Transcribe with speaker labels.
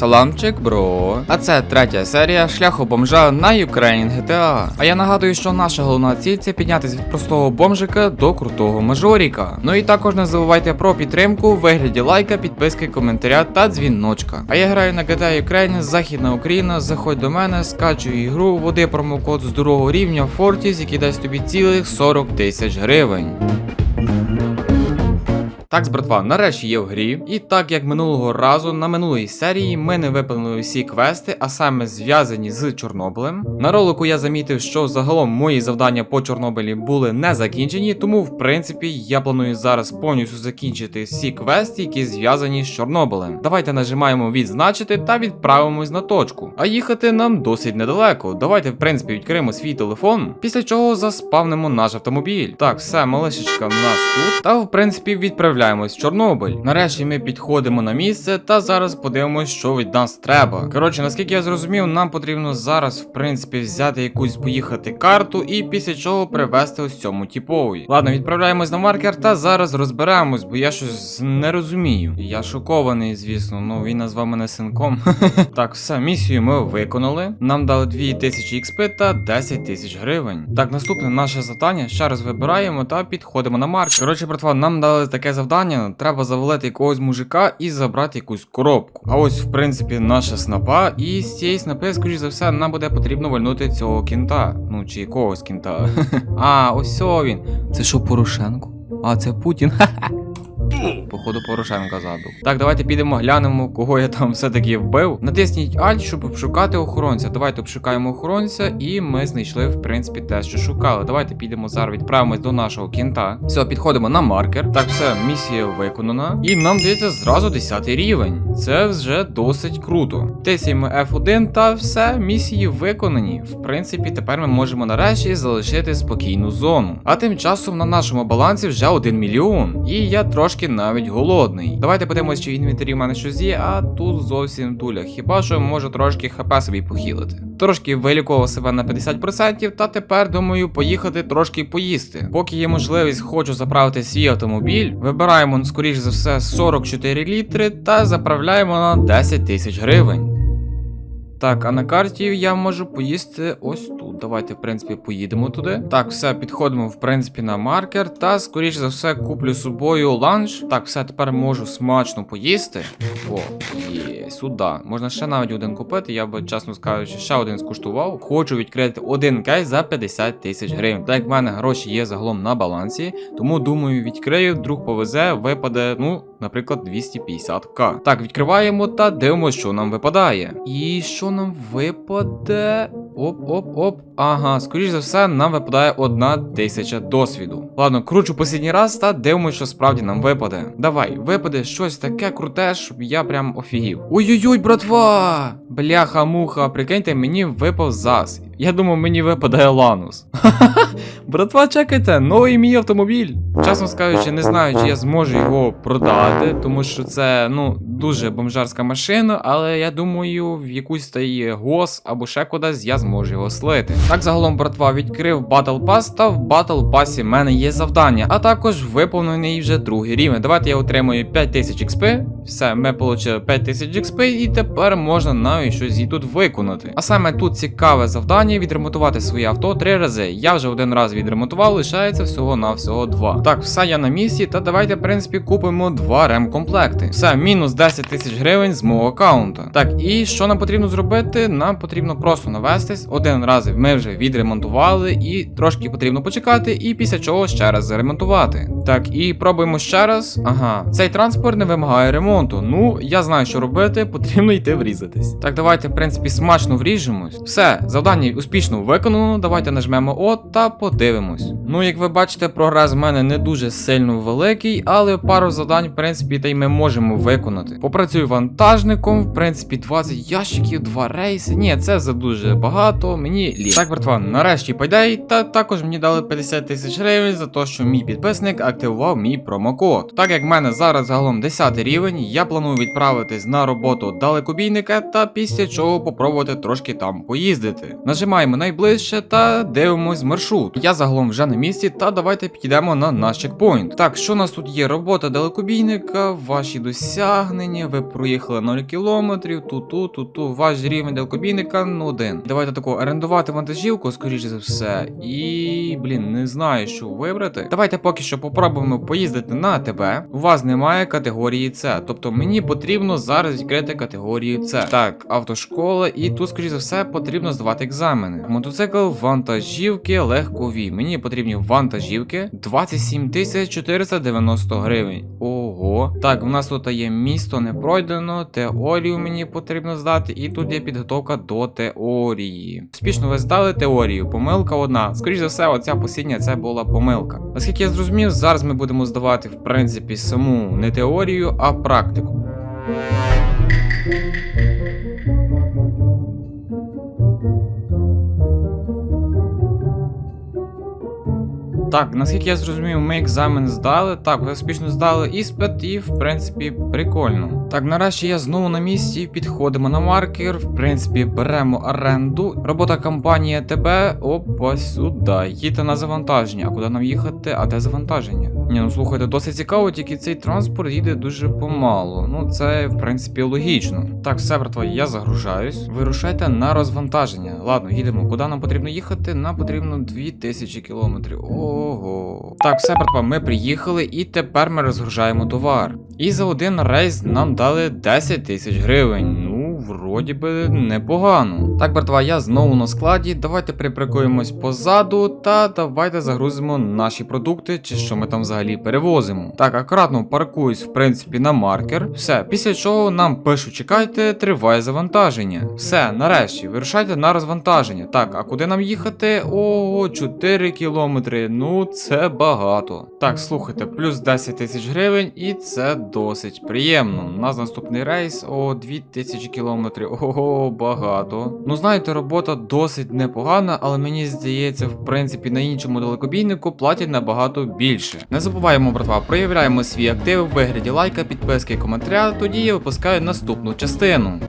Speaker 1: Саламчик, бро. А це третя серія шляху бомжа на Ukraine GTA. А я нагадую, що наша головна ціль це піднятися від простого бомжика до крутого мажоріка. Ну і також не забувайте про підтримку у вигляді лайка, підписки, коментаря та дзвіночка. А я граю на GTA Ukraine, Західна Україна. Заходь до мене, скачуй ігру, води промокод з другого рівня Fortis, який дасть тобі цілих 40 тисяч гривень. Так, братва, нарешті є в грі. І так як минулого разу на минулої серії ми не виповнили всі квести, а саме зв'язані з Чорнобилем. На ролику я замітив, що загалом мої завдання по Чорнобилі були не закінчені, тому в принципі я планую зараз повністю закінчити всі квести, які зв'язані з Чорнобилем. Давайте нажимаємо відзначити та відправимось на точку. А їхати нам досить недалеко. Давайте, в принципі, відкриємо свій телефон, після чого заспавнимо наш автомобіль. Так, все, малишечка в нас тут. Та в принципі відправляємось в Чорнобиль. Нарешті ми підходимо на місце та зараз подивимось, що від нас треба. Коротше, наскільки я зрозумів, нам потрібно зараз, в принципі, взяти якусь поїхати карту і після чого привезти ось цьому типові. Ладно, відправляємось на маркер та зараз розберемось, бо я щось не розумію. Я шокований, звісно. Ну він назвав мене синком. так, все, місію ми виконали. Нам дали 2000 XP та 10 тисяч гривень. Так, наступне наше завдання. Ще раз вибираємо та підходимо на маркер. Коротше, братва, нам дали таке завдання. Треба завалити якогось мужика і забрати якусь коробку. А ось, в принципі, наша снапа, і з цієї снапи, скоріш за все, нам буде потрібно вальнути цього кінта. Ну чи якогось кінта. а, ось він. Це що, Порошенко? А, це Путін. Походу Порошенка забив. Так, давайте підемо глянемо, кого я там все-таки вбив. Натисніть Alt, щоб обшукати охоронця. Давайте обшукаємо охоронця, і ми знайшли, в принципі, те, що шукали. Давайте підемо зараз, відправимось до нашого кінта. Все, підходимо на маркер. Так, все, місія виконана. І нам дається зразу 10 рівень. Це вже досить круто. Тисяємо F1 та все, місії виконані. В принципі, тепер ми можемо нарешті залишити спокійну зону. А тим часом на нашому балансі вже 1 мільйон. І я трошки навіть голодний. Давайте подивимось, чи в інвентарі в мене щось є, а тут зовсім дуля. Хіба що можу трошки хп собі похилити. Трошки вилікував себе на 50%, та тепер думаю поїхати трошки поїсти. Поки є можливість, хочу заправити свій автомобіль. Вибираємо, скоріш за все, 44 літри та заправляємо на 10 тисяч гривень. Так, а на карті я можу поїсти ось тут. Давайте, в принципі, поїдемо туди. Так, все, підходимо, в принципі, на маркер. Та, скоріш за все, куплю собою ланч. Так, все, тепер можу смачно поїсти. О, є, сюди. Можна ще навіть один купити. Я би, чесно скажучи, ще один скуштував. Хочу відкрити один кейс за 50 тисяч гривень. Так як в мене гроші є загалом на балансі, тому думаю, відкрию, друг повезе, випаде, ну, наприклад, 250к. Так, відкриваємо та дивимося, що нам випадає. І що нам випаде? Оп-оп-оп. Ага, скоріш за все, нам випадає одна тисяча досвіду. Ладно, кручу послідній раз та дивимося, що справді нам випаде. Давай, випаде щось таке круте, щоб я прям офігів. Ой-ой-ой, братва! Бляха-муха, прикиньте, мені випав зас. Я думав, мені випадає ланус. Братва, чекайте, новий мій автомобіль. Чесно скажучи, не знаю, чи я зможу його продати, тому що це ну дуже бомжарська машина, але я думаю, в якусь та гос або ще кудись я зможу його слити. Так загалом, братва, відкрив Battle Pass, та в Battle Pass в мене є завдання, а також виповнений вже другий рівень. Давайте я отримую 5000 XP. Все, ми отримали 5000 XP, і тепер можна навіть щось і тут виконати. А саме тут цікаве завдання відремонтувати своє авто три рази. Я вже один раз відремонтував, лишається всього на всього два. Так, все я на місці, та давайте, в принципі, купимо два ремкомплекти. Все, мінус 10 тисяч гривень з мого аккаунта. Так, і що нам потрібно зробити? Нам потрібно просто навестись. Один раз ми вже відремонтували, і трошки потрібно почекати, і після чого ще раз заремонтувати. Так, і пробуємо ще раз. Ага, цей транспорт не вимагає ремонту. Ну, я знаю, що робити, потрібно йти врізатись. Так, давайте, в принципі, смачно вріжемось. Все, завдання успішно виконано. Давайте нажмемо О та подивимось. Ну, як ви бачите, прогрес в мене не дуже сильно великий, але пару завдань, в принципі, та й ми можемо виконати. Попрацюю вантажником, в принципі, 20 ящиків, 2 рейси. Ні, це за дуже багато. Мені лі. Так, братва, нарешті пайдай, та також мені дали 50 тисяч гривень за те, що мій підписник активував мій промокод. Так як в мене зараз загалом 10 рівень, я планую відправитись на роботу далекобійника та після чого попробувати трошки там поїздити. На нажимаємо найближче та дивимось маршрут. Я загалом вже на місці, та давайте підійдемо на наш чекпоінт. Так, що у нас тут є? Робота далекобійника, ваші досягнення, ви проїхали 0 кілометрів, ту-ту, ту-ту, ваш рівень далекобійника ну, один. Давайте тако орендувати вантажівку, скоріше за все. І, блін, не знаю, що вибрати. Давайте поки що попробуємо поїздити на тебе. У вас немає категорії С, тобто мені потрібно зараз відкрити категорію С. Так, автошкола, і тут, скоріше за все, потрібно здавати екзамени. Мотоцикл, вантажівки, легкові. Мені потрібні вантажівки 27 490 гривень. Ого. Так, в нас тут є місто не пройдено, теорію мені потрібно здати, і тут є підготовка до теорії. Успішно ви здали теорію. Помилка одна. Скоріше за все, оця посіння це була помилка. Наскільки я зрозумів, зараз ми будемо здавати в принципі саму не теорію, а практику. Так, наскільки я зрозумів, ми екзамен здали. Так, успішно здали іспит, і в принципі прикольно. Так, нарешті я знову на місці. Підходимо на маркер. В принципі, беремо оренду. Робота компанії ТБ. Опа, сюди. Їдьте на завантаження. А куди нам їхати? А де завантаження? Ні, ну слухайте, досить цікаво, тільки цей транспорт їде дуже помало. Ну, це в принципі логічно. Так, все, братва, я загружаюсь. Вирушайте на розвантаження. Ладно, їдемо. Куди нам потрібно їхати? Нам потрібно 2000 кілометрів. Ого. Так, все, братва, ми приїхали, і тепер ми розгружаємо товар. І за один рейс нам дали 10 тисяч гривень. Вроді би непогано. Так, братва, я знову на складі. Давайте припаркуємось позаду та давайте загрузимо наші продукти, чи що ми там взагалі перевозимо. Так, акуратно паркуюсь, в принципі, на маркер. Все, після чого нам пишуть, чекайте, триває завантаження. Все, нарешті, вирушайте на розвантаження. Так, а куди нам їхати? Ого, 4 кілометри. Ну, це багато. Так, слухайте, плюс 10 тисяч гривень, і це досить приємно. У нас наступний рейс о 2000 кілометрів. Ого, багато. Ну, знаєте, робота досить непогана, але мені здається, в принципі, на іншому далекобійнику платять набагато більше. Не забуваємо, братва, проявляємо свій актив в вигляді лайка, підписки, і коментаря. Тоді я випускаю наступну частину.